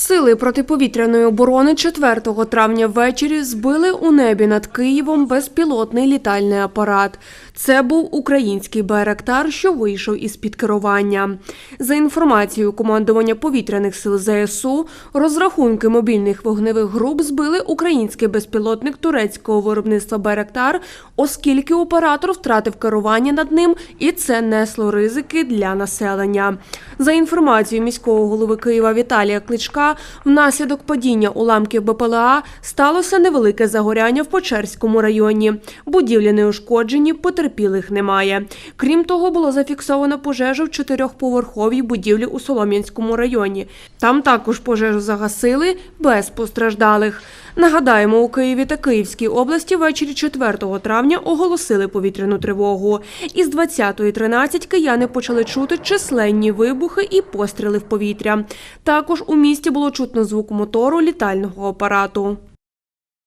Сили протиповітряної оборони 4 травня ввечері збили у небі над Києвом безпілотний літальний апарат. Це був український Байрактар, що вийшов із під керування. За інформацією командування повітряних сил ЗСУ, розрахунки мобільних вогневих груп збили український безпілотник турецького виробництва Байрактар, оскільки оператор втратив керування над ним, і це несло ризики для населення. За інформацією міського голови Києва Віталія Кличка, внаслідок падіння уламків БПЛА сталося невелике загоряння в Почерському районі. Будівлі не ушкоджені, потерпілих немає. Крім того, було зафіксовано пожежу в чотирьохповерховій будівлі у Солом'янському районі. Там також пожежу загасили без постраждалих. Нагадаємо, у Києві та Київській області ввечері 4 травня оголосили повітряну тривогу. Із 20.13 кияни почали чути численні вибухи і постріли в повітря. Також у місті було чутно звук мотору літального апарату.